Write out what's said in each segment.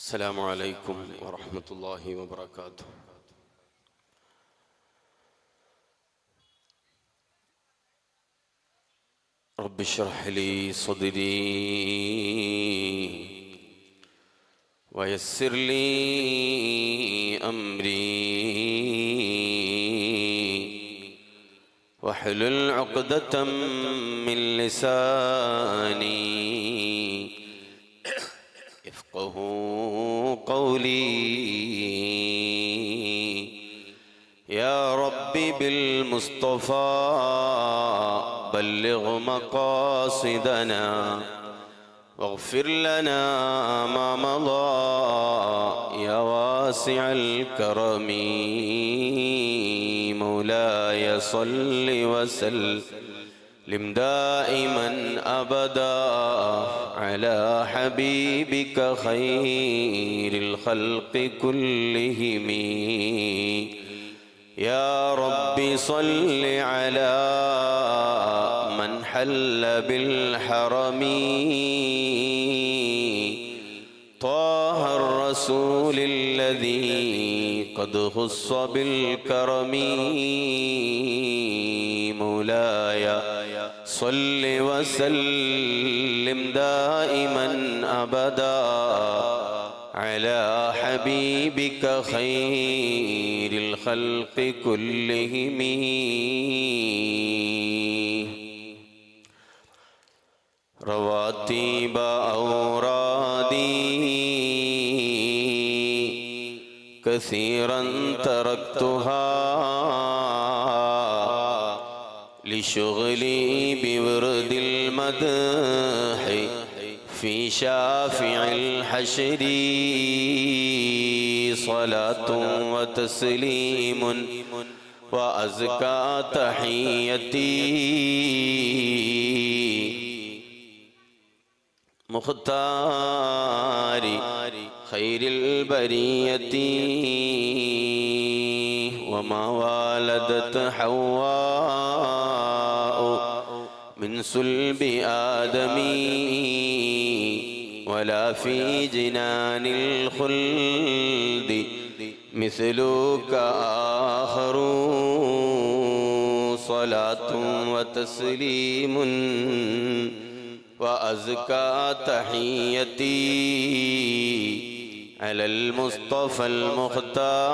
السلام عليكم ورحمة الله وبركاته. رب اشرح لي صدري ويسر لي أمري واحلل عقدة من لساني يفقه قولي. يا ربي بالمصطفى بلغ مقاصدنا واغفر لنا ما مضى يا واسع الكرم. مولاي صل وسلم. دائما أبدا على حبيبك خير الخلق كلهم. يا رب صل على من حل بالحرم. طه الرسول الذي قد خص بالكرم. مولاي صل وسلم دائما أبدا على حبيبك خير الخلق كلهم. رواتب أورادي كثيرا تركتها. لشغلي بورد المدح في شافع الحشر. صلاة وتسليم وأزكى تحيتي. مختار خير البرية وما والدت حواء. صلب آدم ولا في جنان الخلد مثلك آخر صلاة وتسليم وأزكى تحيتي على المصطفى المختار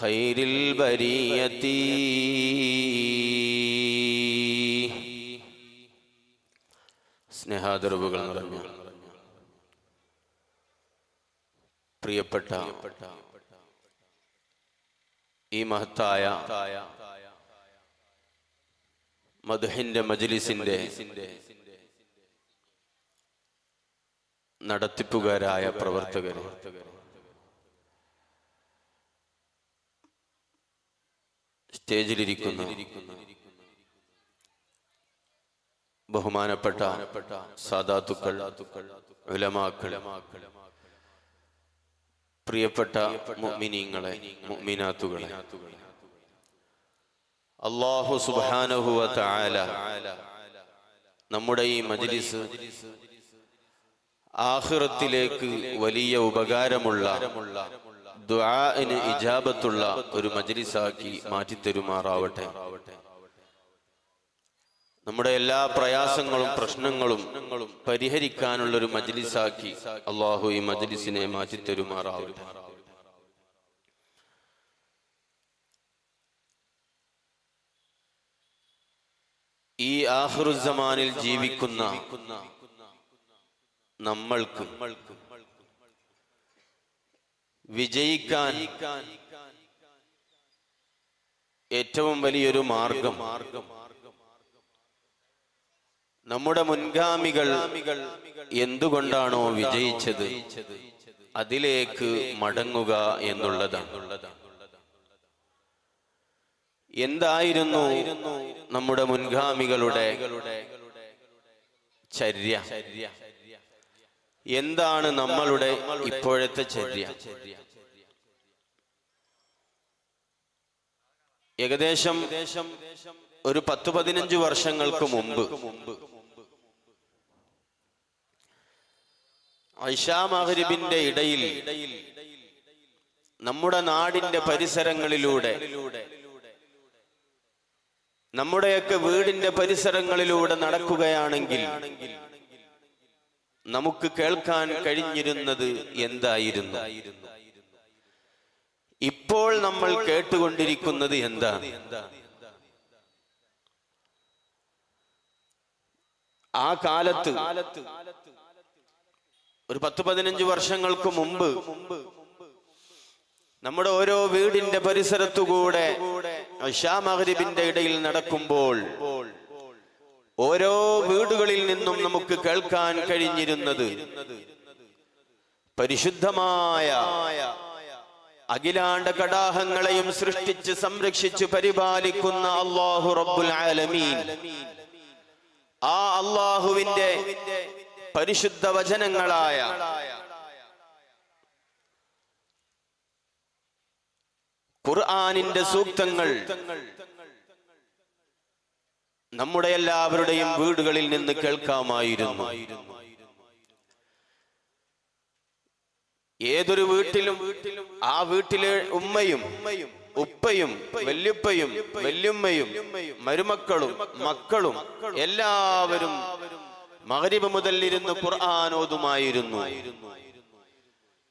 خير البرية. സ്നേഹാദരവുകൾ നിറഞ്ഞ പ്രിയപ്പെട്ട ഈ മഹത്തായ മധുഹിന്റെ മജ്ലിസിന്റെ നടത്തിപ്പുകാരായ പ്രവർത്തകർ സ്റ്റേജിലിരിക്കുന്ന ബഹുമാനപ്പെട്ട സാദാത്തുക്കൾ ഉലമാക്കൾ പ്രിയപ്പെട്ട മുഅ്മിനീങ്ങളെ മുഅ്മിനാത്തുകളെ. അള്ളാഹു സുബാനഹുവ തആല നമ്മുടെ ഈ മജ്ലിസ് ആഹ്റത്തിലേക്ക് വലിയ ഉപകാരമുള്ള ദുആഇന് ഇജാബത്തുള്ള ഒരു മജ്ലിസാക്കി മാറ്റിത്തരുമാറാവട്ടെ. നമ്മുടെ എല്ലാ പ്രയാസങ്ങളും പ്രശ്നങ്ങളും പരിഹരിക്കാനുള്ള ഒരു മജ്ലിസാക്കി അള്ളാഹു ഈ മജ്ലിസിനെ മാറ്റി മാറ്റിത്തരുമാറാവട്ടെ. ഈ ആഹ്റുസമാനിൽ ജീവിക്കുന്ന നമ്മൾക്ക് വിജയിക്കാൻ ഏറ്റവും വലിയൊരു മാർഗം നമ്മുടെ മുൻഗാമികൾ എന്തുകൊണ്ടാണോ വിജയിച്ചത്? അതിലേക്ക് മടങ്ങുക എന്നുള്ളതാണ്. എന്തായിരുന്നു നമ്മുടെ മുൻഗാമികളുടെ ചര്യ? എന്താണ് നമ്മളുടെ ഇപ്പോഴത്തെ ചര്യ? ഏകദേശം ഒരു പത്ത് പതിനഞ്ച് വർഷങ്ങൾക്ക് മുമ്പ് ഐഷാ മഹരിബിന്റെ ഇടയിൽ നമ്മുടെ നാടിന്റെ പരിസരങ്ങളിലൂടെ നമ്മുടെയൊക്കെ വീടിന്റെ പരിസരങ്ങളിലൂടെ നടക്കുകയാണെങ്കിൽ നമുക്ക് കേൾക്കാൻ കഴിഞ്ഞിരുന്നത് എന്തായിരുന്നു? ഇപ്പോൾ നമ്മൾ കേട്ടുകൊണ്ടിരിക്കുന്നത് എന്താ ആ കാലത്ത് ഒരു പത്ത് പതിനഞ്ച് വർഷങ്ങൾക്ക് മുമ്പ് നമ്മുടെ ഓരോ വീടിന്റെ പരിസരത്തുകൂടെ ഷാമഹരിബിന്റെ ഇടയിൽ നടക്കുമ്പോൾ ഓരോ വീടുകളിൽ നിന്നും നമുക്ക് കേൾക്കാൻ കഴിഞ്ഞിരുന്നത് പരിശുദ്ധമായ അഖിലാണ്ട കടാഹങ്ങളെയും സൃഷ്ടിച്ച് സംരക്ഷിച്ച് പരിപാലിക്കുന്ന അള്ളാഹു റബ്ബുൽ ആലമീൻ. ആ അള്ളാഹുവിന്റെ പരിശുദ്ധ വചനങ്ങളായ ഖുർആാനിന്റെ സൂക്തങ്ങൾ നമ്മുടെ എല്ലാവരുടെയും വീടുകളിൽ നിന്ന് കേൾക്കാമായിരുന്നു. ഏതൊരു വീട്ടിലും ആ വീട്ടിലെ ഉമ്മയും ഉപ്പയും വല്യുപ്പയും വല്യുമ്മയും മരുമക്കളും മക്കളും എല്ലാവരും മകരിബ് മുതൽ ഇരുന്ന് ഖുർആാനോതുമായിരുന്നു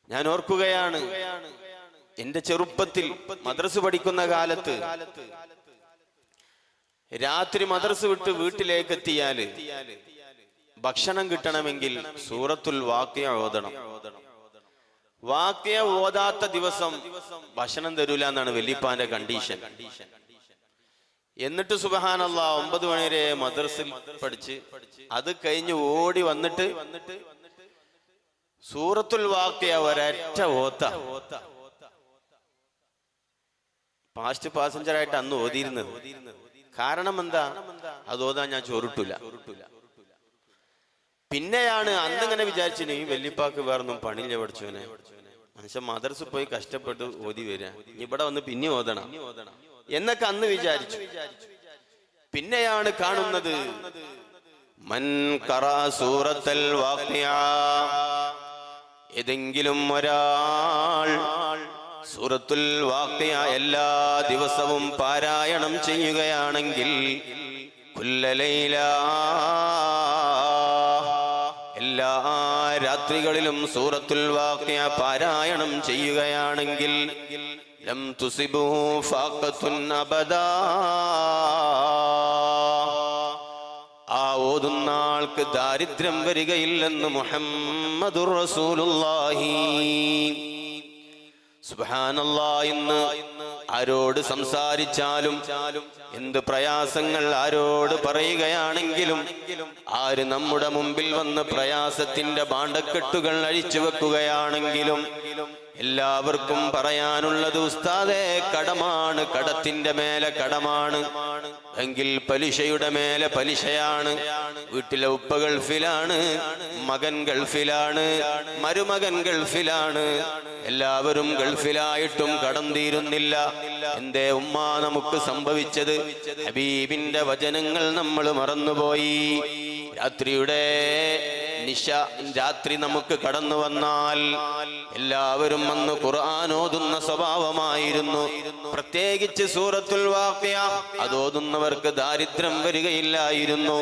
ഞാൻ ഓർക്കുകയാണ് എന്റെ ചെറുപ്പത്തിൽ മദ്രസ് പഠിക്കുന്ന കാലത്ത് രാത്രി മദ്രസ് വിട്ട് വീട്ടിലേക്ക് എത്തിയാൽ ഭക്ഷണം കിട്ടണമെങ്കിൽ സൂറത്തുൽ വാക്യ ഓതണം. വാക്യ ഓതാത്ത ദിവസം ഭക്ഷണം തരൂല എന്നാണ് വെല്ലിപ്പാന്റെ കണ്ടീഷൻ എന്നിട്ട് സുബഹാനല്ല ഒമ്പത് മണി വരെ മദ്രസിൽ പഠിച്ച് അത് കഴിഞ്ഞ് ഓടി വന്നിട്ട് സൂറത്തുൽ വാക്യ ഒരറ്റ ഓത്ത. പാസ്റ്റ് പാസഞ്ചർ ആയിട്ട് അന്ന് ഓതിയിരുന്നത്. കാരണം എന്താ? അത് ഓതാൻ ഞാൻ ചോറിട്ടില്ല പിന്നെയാണ് അന്ന് ഇങ്ങനെ വിചാരിച്ചിന് ഈ വെല്ലിപ്പാക്ക് വേറൊന്നും പണിയില്ല പഠിച്ചവനെ. മനുഷ്യൻ മദർസ് പോയി കഷ്ടപ്പെട്ട് ഓതി വരിക. ഇവിടെ വന്ന് പിന്നെ ഓതണം. എന്നൊക്കെ അന്ന് വിചാരിച്ചു. പിന്നെയാണ് കാണുന്നത് മൻ ഏതെങ്കിലും ഒരാൾ സൂറത്തുൽ വാക്യ എല്ലാ ദിവസവും പാരായണം ചെയ്യുകയാണെങ്കിൽ എല്ലാ രാത്രികളിലും സൂറത്തുൽ വാക്യ പാരായണം ചെയ്യുകയാണെങ്കിൽ ലം تصبه فاقة أبدا. ഓതുന്ന ആൾക്ക് ദാരിദ്ര്യം വരികയില്ലെന്ന് മുഹമ്മദുർ റസൂലുള്ളാഹി. ഇന്ന് ആരോട് സംസാരിച്ചാലും എന്ത് പ്രയാസങ്ങൾ ആരോട് പറയുകയാണെങ്കിലും ആര് നമ്മുടെ മുമ്പിൽ വന്ന് പ്രയാസത്തിന്റെ ബാണ്ടക്കെട്ടുകൾ അഴിച്ചു വെക്കുകയാണെങ്കിലും എല്ലാവർക്കും പറയാനുള്ളത് ഉസ്താദേ കടമാണ്. കടത്തിന്റെ മേലെ കടമാണ്. എങ്കിൽ പലിശയുടെ മേലെ പലിശയാണ്. വീട്ടിലെ ഉപ്പ ഗൾഫിലാണ് മകൻ ഗൾഫിലാണ് മരുമകൻ ഗൾഫിലാണ്. എല്ലാവരും ഗൾഫിലായിട്ടും കടം തീരുന്നില്ല. എന്തേ ഉമ്മ നമുക്ക് സംഭവിച്ചത്? ഹബീബിന്റെ വചനങ്ങൾ നമ്മൾ മറന്നുപോയി. രാത്രിയുടെ നിശ രാത്രി നമുക്ക് കടന്നു വന്നാൽ എല്ലാവരും അന്ന് ഓതുന്ന സ്വഭാവമായിരുന്നു. പ്രത്യേകിച്ച് സൂറത്തുൽ വാഫിയ അത് ഓതുന്നവർക്ക് ദാരിദ്ര്യം വരികയില്ലായിരുന്നു.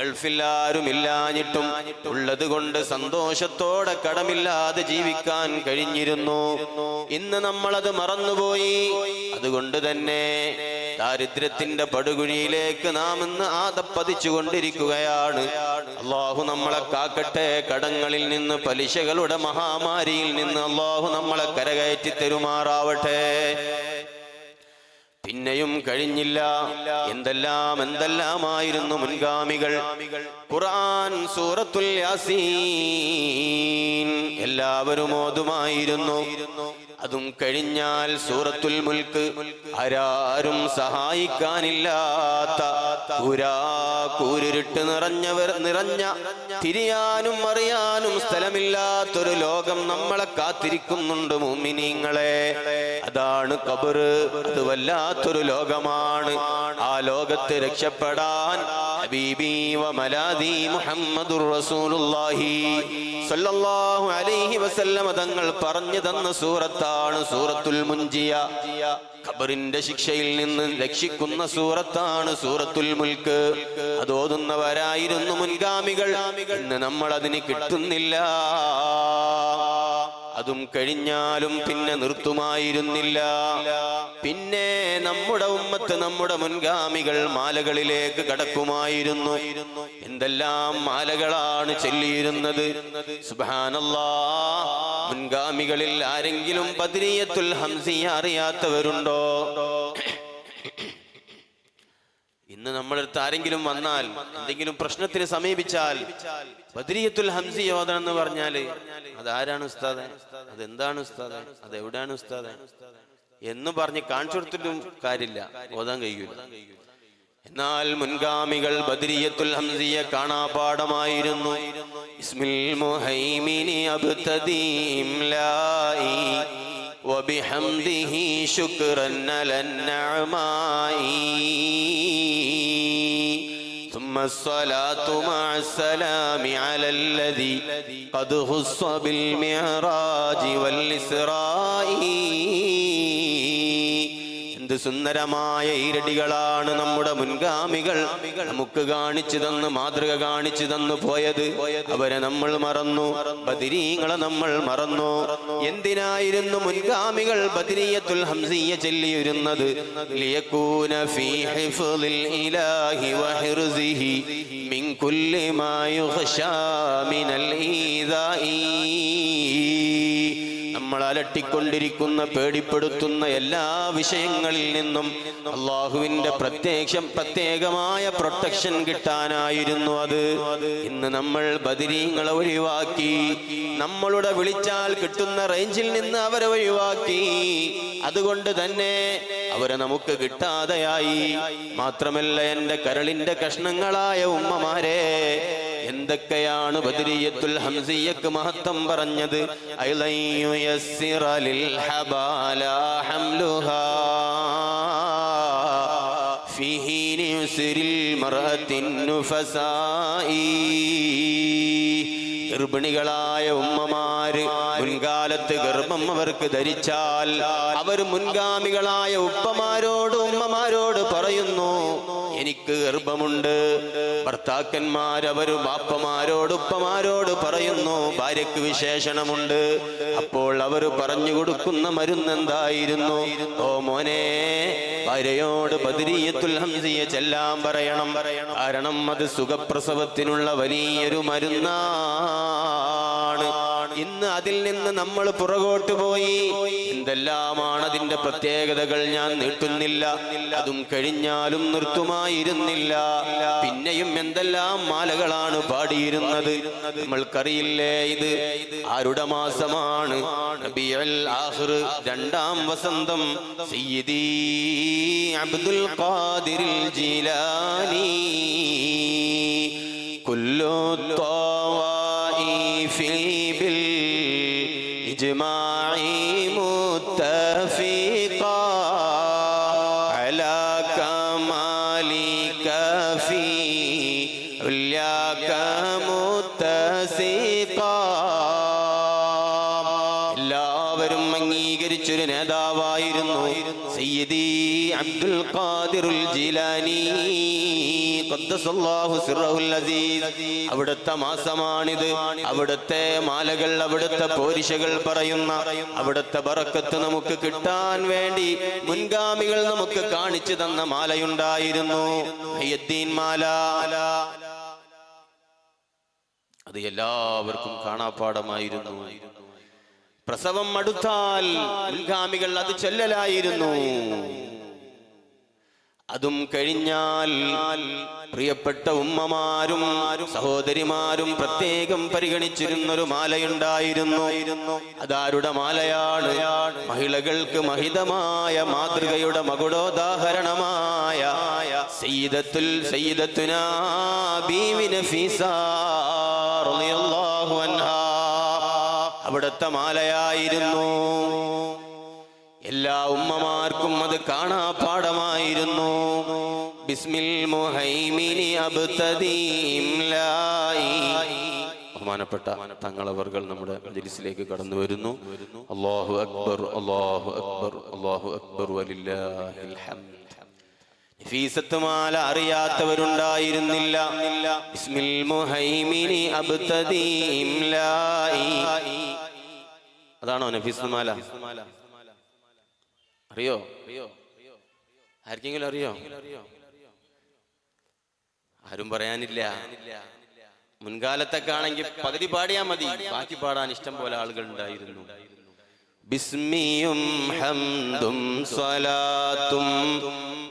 ഗൾഫിലാരും ഇല്ലാഞ്ഞിട്ടും ഉള്ളത് കൊണ്ട് സന്തോഷത്തോടെ കടമില്ലാതെ ജീവിക്കാൻ കഴിഞ്ഞിരുന്നു. ഇന്ന് നമ്മളത് മറന്നുപോയി. അതുകൊണ്ട് തന്നെ ദാരിദ്ര്യത്തിന്റെ പടുകുഴിയിലേക്ക് നാം ഇന്ന് ആദപ്പതിച്ചുകൊണ്ടിരിക്കുകയാണ്. അള്ളാഹു നമ്മളെ കാക്കട്ടെ കടങ്ങളിൽ നിന്ന് പലിശകളുടെ മഹാമാരിയിൽ നിന്ന് അള്ളാഹു നമ്മളെ കരകയറ്റി തരുമാറാവട്ടെ. പിന്നെയും കഴിഞ്ഞില്ല. എന്തെല്ലാം എന്തെല്ലാമായിരുന്നു മുൻഗാമികൾ? ഖുർആൻ സൂറത്തുൽ യാസീൻ എല്ലാവരും ഓതുമായിരുന്നു. അതും കഴിഞ്ഞാൽ സൂറത്തുൽ മുൽക്ക് ആരാരും സഹായിക്കാനില്ലാത്ത കൂരാ കൂരിരുട്ട് നിറഞ്ഞവർ നിറഞ്ഞ തിരിയാനും അറിയാനും സ്ഥലമില്ലാത്തൊരു ലോകം നമ്മളെ കാത്തിരിക്കുന്നുണ്ട് മുമിനിങ്ങളെ. അതാണ് കബറ് അത് വല്ലാത്തൊരു ലോകമാണ്. ആ ലോകത്ത് രക്ഷപ്പെടാൻ ഹബീബി വ മുഹമ്മദുർ റസൂലുള്ളാഹി. സല്ലല്ലാഹു അലൈഹി വസല്ലമ തങ്ങൾ പറഞ്ഞു തന്ന സൂറത്താണ് സൂറത്തുൽ മുൻജിയ. ഖബറിന്റെ ശിക്ഷയിൽ നിന്ന് രക്ഷിക്കുന്ന സൂറത്താണ് സൂറത്തുൽ മുൽക്ക്. അത് ഓതുന്നവരായിരുന്നു മുൻഗാമികൾ. ഇന്ന് നമ്മൾ അതിന് കിട്ടുന്നില്ല. അതും കഴിഞ്ഞാലും പിന്നെ നിർത്തുമായിരുന്നില്ല. പിന്നെ നമ്മുടെ ഉമ്മത്ത് നമ്മുടെ മുൻഗാമികൾ മാലകളിലേക്ക് കടക്കുമായിരുന്നു. എന്തെല്ലാം മാലകളാണ് ചൊല്ലിയിരുന്നത്? സുബാനല്ലാ മുൻഗാമികളിൽ ആരെങ്കിലും ബദ്രീയത്തുൽ ഹംസിയ അറിയാത്തവരുണ്ടോ? ഇന്ന് നമ്മളടുത്ത് ആരെങ്കിലും വന്നാൽ എന്തെങ്കിലും പ്രശ്നത്തിന് സമീപിച്ചാൽ ബദ്രിയത്തുൽ ഹംസി യോധന എന്ന് പറഞ്ഞാല് അതാരാണ് ഉസ്താദെ അതെന്താണ് ഉസ്താദെ അത് എവിടെയാണ് ഉസ്താദെ എന്ന് പറഞ്ഞ് കാണിച്ചു കൊടുത്തിട്ടും കാര്യമില്ല ഓതാൻ കഴിയൂല എന്നാൽ മുൻഗാമികൾ ബദ്രിയത്തുൽ ഹംസിയെ കാണാപാഠമായിരുന്നു ഇസ്മിൽ മുഹൈമിനി അബ്തദീം ലായി وبحمده شكرا على النعماء الصلاة مع السلام على الذي قد خص بالمعراج والإسرائيل സുന്ദരമായ ഈരടികളാണ് നമ്മുടെ മുൻഗാമികൾ. നമുക്ക് കാണിച്ചു തന്ന് മാതൃക കാണിച്ചു തന്നു പോയത്. അവരെ നമ്മൾ മറന്നു. ബദിരീങ്ങളെ നമ്മൾ മറന്നു. എന്തിനായിരുന്നു മുൻഗാമികൾ ബദിരീയത്തുൽ ഹംസിയ ചൊല്ലിയിരുന്നത്? ലിയകൂന ഇലാഹി വഹിർസിഹി മിൻ കുല്ലി മാ മിനൽ അലട്ടിക്കൊണ്ടിരിക്കുന്ന പേടിപ്പെടുത്തുന്ന എല്ലാ വിഷയങ്ങളിൽ നിന്നും അള്ളാഹുവിന്റെ പ്രത്യക്ഷം പ്രത്യേകമായ പ്രൊട്ടക്ഷൻ കിട്ടാനായിരുന്നു അത്. ഇന്ന് നമ്മൾ ബദിരീങ്ങളെ ഒഴിവാക്കി നമ്മളുടെ വിളിച്ചാൽ കിട്ടുന്ന റേഞ്ചിൽ നിന്ന് അവരെ ഒഴിവാക്കി. അതുകൊണ്ട് തന്നെ അവരെ നമുക്ക് കിട്ടാതെയായി. മാത്രമല്ല എന്റെ കരളിന്റെ കഷ്ണങ്ങളായ ഉമ്മമാരെ എന്തൊക്കെയാണ് ബദരിയത്തുൽ ഹംസിയക്ക് മഹത്വം പറഞ്ഞത് അയലൻ യുയസ്സിറ ലിൽ ഹബാല ഹംലുഹാ في حين يسر المرأة النفساء ഗർഭിണികളായ ഉമ്മമാര് മുൻകാലത്ത് ഗർഭം അവർക്ക് ധരിച്ചാൽ അവർ മുൻഗാമികളായ ഉപ്പമാരോട് ഉമ്മമാരോട് പറയുന്നു എനിക്ക് ഗർഭമുണ്ട്. ഭർത്താക്കന്മാർ അവർ ബാപ്പമാരോട് ഉപ്പമാരോട് പറയുന്നു ഭാര്യക്ക് വിശേഷണമുണ്ട്. അപ്പോൾ അവർ പറഞ്ഞു കൊടുക്കുന്ന മരുന്ന് എന്തായിരുന്നു ഓ മോനെ ഭാര്യയോട് ബദരീയത്തുൽ ഹംസിയെ ചെല്ലാൻ പറയണം. കാരണം അത് സുഖപ്രസവത്തിനുള്ള വലിയൊരു മരുന്നാണ്. അതിൽ നിന്ന് നമ്മൾ പുറകോട്ട് പോയി. എന്തെല്ലാമാണ് അതിന്റെ പ്രത്യേകതകൾ ഞാൻ നീട്ടുന്നില്ല. അതും കഴിഞ്ഞാലും നിർത്തുമായിരുന്നില്ല. പിന്നെയും എന്തെല്ലാം മാലകളാണ് പാടിയിരുന്നത്. നമ്മൾക്കറിയില്ലേ ഇത്? ആരുടെ മാസമാണ്? രണ്ടാം വസന്തം. സയ്യിദി അബ്ദുൽ ഖാദിരിൽ ജീലാനി. കുല്ലു അവിടുത്തെ മാസമാണിത്. അവിടുത്തെ മാലകൾ അവിടുത്തെ പോരിശകൾ പറയുന്ന അവിടുത്തെ ബറക്കത്ത് നമുക്ക് കിട്ടാൻ വേണ്ടി മുൻഗാമികൾ നമുക്ക് കാണിച്ചു തന്ന മാലയുണ്ടായിരുന്നു. മാല. അത് എല്ലാവർക്കും കാണാപ്പാടമായിരുന്നു പ്രസവം അടുത്താൽ മുൻഗാമികൾ അത് ചൊല്ലലായിരുന്നു. അതും കഴിഞ്ഞാൽ പ്രിയപ്പെട്ട ഉമ്മമാരും സഹോദരിമാരും പ്രത്യേകം പരിഗണിച്ചിരുന്നൊരു മാലയുണ്ടായിരുന്നു. അതാരുടെ മാലയാണ്? മഹിളകൾക്ക് മഹിതമായ മാതൃകയുടെ മകുടോദാഹരണമായ സയ്യിദത്തുൽ സയ്യിദത്തുനാ ബിവി നഫീസ റളിയല്ലാഹു അൻഹാ. അവിടുത്തെ മാലയായിരുന്നു. എല്ലാ ഉമ്മമാർക്കും അത് കാണാ പാഠമായിരുന്നു ബിസ്മിൽ മുഹൈമിനി ലായി. ബഹുമാനപ്പെട്ട തങ്ങളവർകൾ നമ്മുടെ മജലിസിലേക്ക് കടന്നു വരുന്നു. അള്ളാഹു അക്ബർ അള്ളാഹു അക്ബർ അള്ളാഹു അക്ബർ വലില്ലാഹിൽ ഹംദ്. നഫീസത്തുമാല അറിയാത്തവരുണ്ടായിരുന്നില്ല. ബിസ്മിൽ മുഹൈമിനി അബ്തദി ഇംലായി അതാണോ നഫീസത്തുമാല? അറിയോ? ആർക്കെങ്കിലും അറിയോ? ആരും പറയാനില്ല. മുൻകാലത്തൊക്കെ ആണെങ്കിൽ പകുതി പാടിയാ മതി. ബാക്കി പാടാൻ ഇഷ്ടം പോലെ ആളുകൾ ഉണ്ടായിരുന്നു. ബിസ്മിയും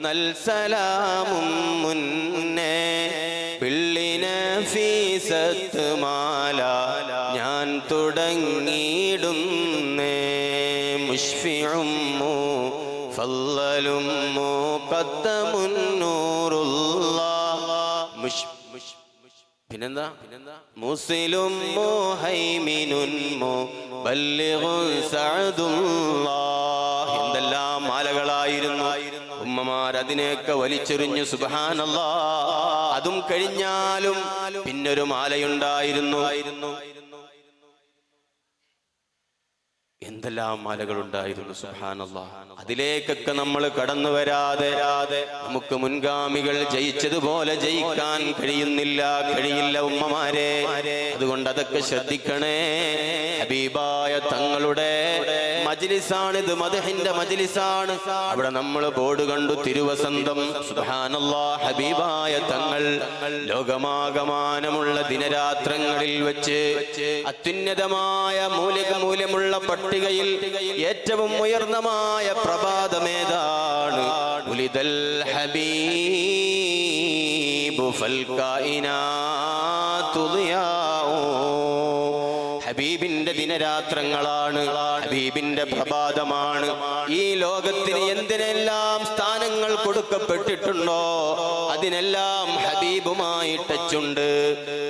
നൽസലാമും മുന്നേ പിന്നെന്താ? മുസ്ലിം എന്തെല്ലാം മാലകളായിരുന്നു. ഉമ്മമാർ അതിനെയൊക്കെ വലിച്ചെറിഞ്ഞു സുബാനല്ലാ അതും കഴിഞ്ഞാലും പിന്നൊരു മാലയുണ്ടായിരുന്നു. എന്തെല്ലാം മാലകളുണ്ടായിരുന്നു സുഹാനല്ല അതിലേക്കൊക്കെ നമ്മൾ കടന്നു വരാതെ നമുക്ക് മുൻഗാമികൾ ജയിച്ചതുപോലെ ജയിക്കാൻ കഴിയുന്നില്ല കഴിയില്ല ഉമ്മമാരെ. അതുകൊണ്ട് അതൊക്കെ ശ്രദ്ധിക്കണേ. ഹബീബായ തങ്ങളുടെ മജ്ലിസാണ് ഇത് മധുഹിന്റെ മജ്ലിസാണ്. അവിടെ നമ്മൾ ബോർഡ് കണ്ടു തിരുവസന്തം. സുഹാനല്ലാ ഹബീബായ തങ്ങൾ. ലോകമാകമാനമുള്ള ദിനരാത്രങ്ങളിൽ വെച്ച് അത്യുന്നതമായ മൂലിക മൂല്യമുള്ള പട്ടികയിൽ ഏറ്റവും ഉയർന്നമായ പ്രഭാതമേതാണ് ഉലിതൽ ഹബീബു. ഹബീബിന്റെ ദിനരാത്രങ്ങളാണ്. ഹബീബിന്റെ പ്രഭാതമാണ്. ഈ ലോകത്തിന് എന്തിനെല്ലാം സ്ഥാനങ്ങൾ കൊടുക്കപ്പെട്ടിട്ടുണ്ടോ അതിനെല്ലാം ഹബീബുമായി ടച്ചുണ്ട്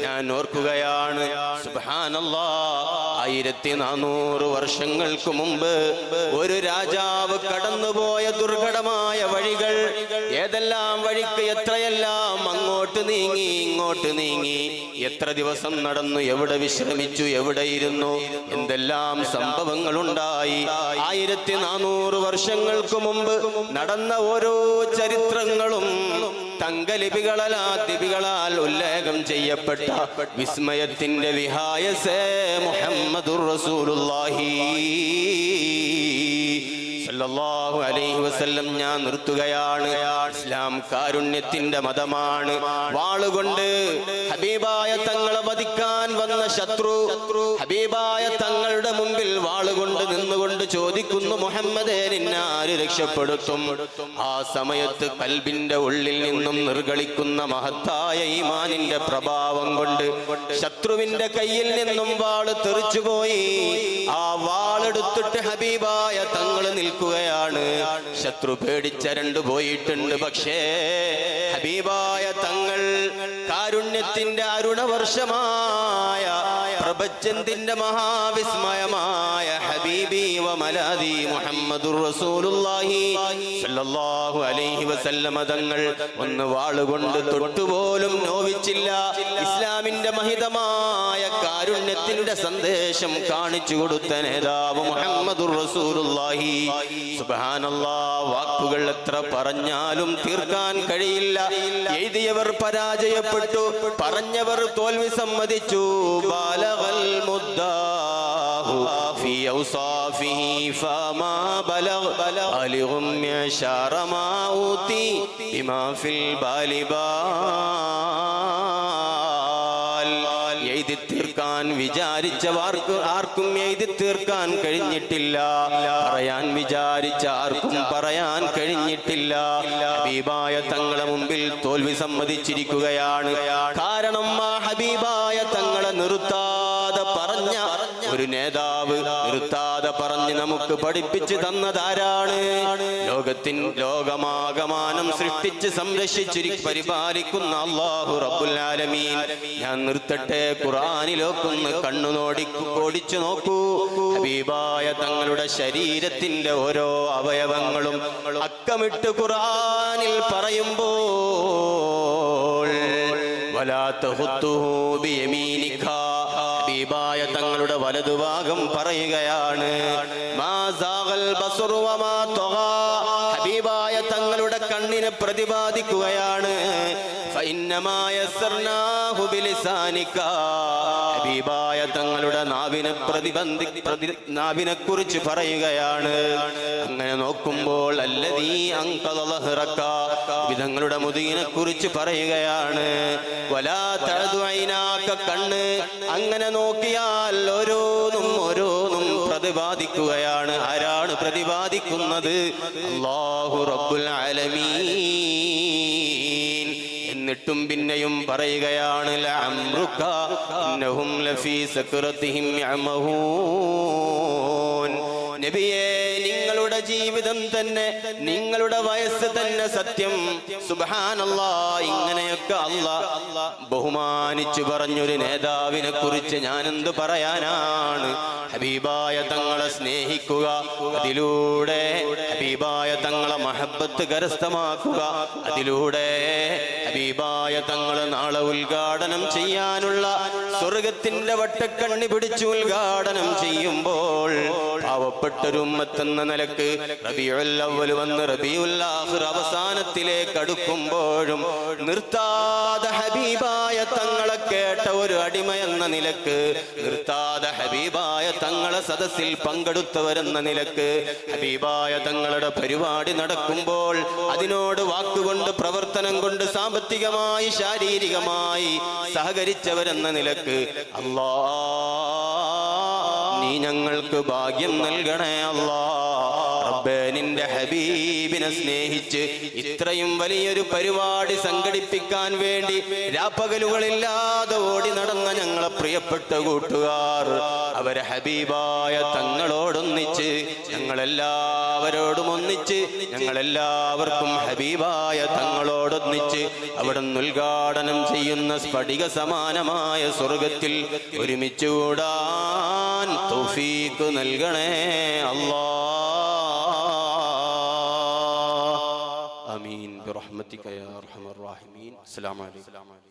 ഞാൻ ഓർക്കുകയാണ് ആയിരത്തി നാനൂറ് വർഷങ്ങൾക്ക് മുമ്പ് ഒരു രാജാവ് കടന്നുപോയ ദുർഘടമായ വഴികൾ ഏതെല്ലാം വഴിക്ക് എത്രയെല്ലാം അങ്ങോട്ട് നീങ്ങി ഇങ്ങോട്ട് നീങ്ങി. എത്ര ദിവസം നടന്നു എവിടെ വിശ്രമിച്ചു എവിടെയിരുന്നു എന്തെല്ലാം സംഭവങ്ങൾ ഉണ്ടായി ആയിരത്തി നാനൂറ് വർഷങ്ങൾക്ക് മുമ്പ് നടന്ന ഓരോ ചരിത്രങ്ങളും തങ്കലിപികളാ ലിപികളാൽ ഉല്ലേഖം ചെയ്യപ്പെട്ട വിസ്മയത്തിന്റെ വിഹായസേ മുഹമ്മദുർ റസൂലുള്ളാഹി. സല്ലല്ലാഹു അലൈഹി വസല്ലം ഞാൻ നിർത്തുകയാണ്. ഇസ്ലാം കാരുണ്യത്തിന്റെ മതമാണ്. വാളുകൊണ്ട് ഹബീബായ തങ്ങളെ വധിക്കാൻ വന്ന ശത്രു ഹബീബായ രക്ഷപ്പെടുത്തും. ആ സമയത്ത് കൽബിന്റെ ഉള്ളിൽ നിന്നും നിർഗളിക്കുന്ന മഹത്തായ ഈമാനിന്റെ പ്രഭാവം കൊണ്ട് ശത്രുവിന്റെ കയ്യിൽ നിന്നും വാൾ തെറിച്ചുപോയി. ആ വാളെടുത്തിട്ട് ഹബീബായ തങ്ങൾ നിൽക്കുകയാണ്. ശത്രു പേടിച്ചരണ്ടു പോയിട്ടുണ്ട്. പക്ഷേ ഹബീബായ തങ്ങൾ കാരുണ്യത്തിന്റെ അരുണവർഷമായ പ്രപഞ്ചത്തിന്റെ മഹാവിസ്മയമായ ഹബീബി വമലാദി മലാദി മുഹമ്മദുർ റസൂലുള്ളാഹി സല്ലല്ലാഹു അലൈഹി വസല്ലമ തങ്ങൾ ഒന്ന് വാളുകൊണ്ട് തൊട്ടുപോലും നോവിച്ചില്ല. ഇസ്ലാമിന്റെ മഹിതമായ കാരുണ്യത്തിന്റെ സന്ദേശം കാണിച്ചു കൊടുത്ത നേതാവ് മുഹമ്മദുർ റസൂലുള്ളാഹി. സുബ്ഹാനല്ലാഹ് വാക്കുകൾ എത്ര പറഞ്ഞാലും തീർക്കാൻ കഴിയില്ല. എഴുതിയവർ പരാജയപ്പെട്ടു പറഞ്ഞവർ തോൽവി സമ്മതിച്ചു. ബാലവൽ മുദ്ദാഹു في أوصافه فما بلغ بالغ معشار ما أوتي بما في البال بال എഴുതി തീർക്കാൻ വിചാരിച്ച വാർക്ക് ആർക്കും എഴുതി തീർക്കാൻ കഴിഞ്ഞിട്ടില്ല പറയാൻ വിചാരിച്ച ആർക്കും പറയാൻ കഴിഞ്ഞിട്ടില്ല ഹബീബായ തങ്ങളെ മുമ്പിൽ തോൽവി സമ്മതിച്ചിരിക്കുകയാണ് കാരണം ആ പറഞ്ഞ് നമുക്ക് പഠിപ്പിച്ചു തന്നതാരാണ്? ലോകത്തിൻ ലോകമാകമാനം സൃഷ്ടിച്ച് സംരക്ഷിച്ചിരി പരിപാലിക്കുന്ന അള്ളാഹു ആലമീൻ. ഞാൻ നിർത്തട്ടെ ഖുറാനിലൊക്കൊന്ന് കണ്ണു നോടി ഓടിച്ചു നോക്കൂ. ഹബീബായ തങ്ങളുടെ ശരീരത്തിന്റെ ഓരോ അവയവങ്ങളും അക്കമിട്ട് ഖുറാനിൽ പറയുമ്പോൾ വലാത്ത ഹുത്തുഹൂബിയമീനിക്കാ വലതുഭാഗം പറയുകയാണ്. ഹബീബായ തങ്ങളുടെ കണ്ണിനെ പ്രതിപാദിക്കുകയാണ്. ഹബീബായ നാവിനെ പ്രതിബന്ധി പ്രതി നാവിനെ കുറിച്ച് പറയുകയാണ്. അങ്ങനെ നോക്കുമ്പോൾ അല്ലതീ അങ്കലഹറക്ക വിധങ്ങളുടെ മുതുകിനെ കുറിച്ച് പറയുകയാണ്. വലാ തഅദു കണ്ണ്. അങ്ങനെ നോക്കിയാൽ ഓരോന്നും ഓരോന്നും പ്രതിപാദിക്കുകയാണ്. ആരാണ് പ്രതിപാദിക്കുന്നത്? അല്ലാഹു റബ്ബുൽ ആലമീൻ. എന്നിട്ടും പിന്നെയും പറയുകയാണ് നബിയേ നിങ്ങളുടെ ജീവിതം തന്നെ നിങ്ങളുടെ വയസ്സ് തന്നെ സത്യം. സുബാനല്ല ഇങ്ങനെയൊക്കെ അല്ല. ബഹുമാനിച്ചു പറഞ്ഞൊരു നേതാവിനെ കുറിച്ച് ഞാൻ എന്ത് പറയാനാണ്? ഹബീബായ തങ്ങളെ സ്നേഹിക്കുക അതിലൂടെ ഹബീബായ തങ്ങളെ മഹബത്ത് കരസ്ഥമാക്കുക അതിലൂടെ ഹബീബായ തങ്ങളെ നാളെ ഉദ്ഘാടനം ചെയ്യാനുള്ള സ്വർഗത്തിന്റെ വട്ടക്കണ്ണി പിടിച്ച് ഉദ്ഘാടനം ചെയ്യുമ്പോൾ പാവപ്പെട്ടൊരു ഉമ്മത്തെന്ന നിലയ്ക്ക് റബിയുൽ അവ്വൽ വന്ന് റബിയുൽ ആഖിർ അവസാനത്തിലേക്ക് അടുക്കുമ്പോഴും നിർത്താതെ ഹബീബായ തങ്ങളെ കേട്ട ഒരു അടിമ എന്ന നിലയ്ക്ക് നിർത്താതെ ഹബീബായ തങ്ങളെ സദസ്സിൽ പങ്കെടുത്തവരെന്ന നിലയ്ക്ക് ഹബീബായ തങ്ങളുടെ പരിപാടി നടക്കുമ്പോൾ അതിനോട് വാക്കുകൊണ്ട് പ്രവർത്തനം കൊണ്ട് സാമ്പത്തികമായി ശാരീരികമായി സഹകരിച്ചവരെന്ന നിലയ്ക്ക് അല്ലാ നീ ഞങ്ങൾക്ക് ഭാഗ്യം നൽകണേ അല്ലാ. നിന്റെ ഹബീബിനെ സ്നേഹിച്ച് ഇത്രയും വലിയൊരു പരിപാടി സംഘടിപ്പിക്കാൻ വേണ്ടി രാപ്പകലുകളില്ലാതെ ഓടി നടന്ന ഞങ്ങളെ പ്രിയപ്പെട്ട കൂട്ടുകാർ അവരെ ഹബീബായ തങ്ങളോടൊന്നിച്ച് ഞങ്ങളെല്ലാവരോടും ഒന്നിച്ച് ഞങ്ങളെല്ലാവർക്കും ഹബീബായ തങ്ങളോടൊന്നിച്ച് അവിടെ ഉദ്ഘാടനം ചെയ്യുന്ന സ്ഫടിക സമാനമായ സ്വർഗത്തിൽ ഒരുമിച്ച് കൂടാൻ തൗഫീഖ് നൽകണേ അള്ളാ. അമീൻ അസ്സലാമു അലൈക്കും.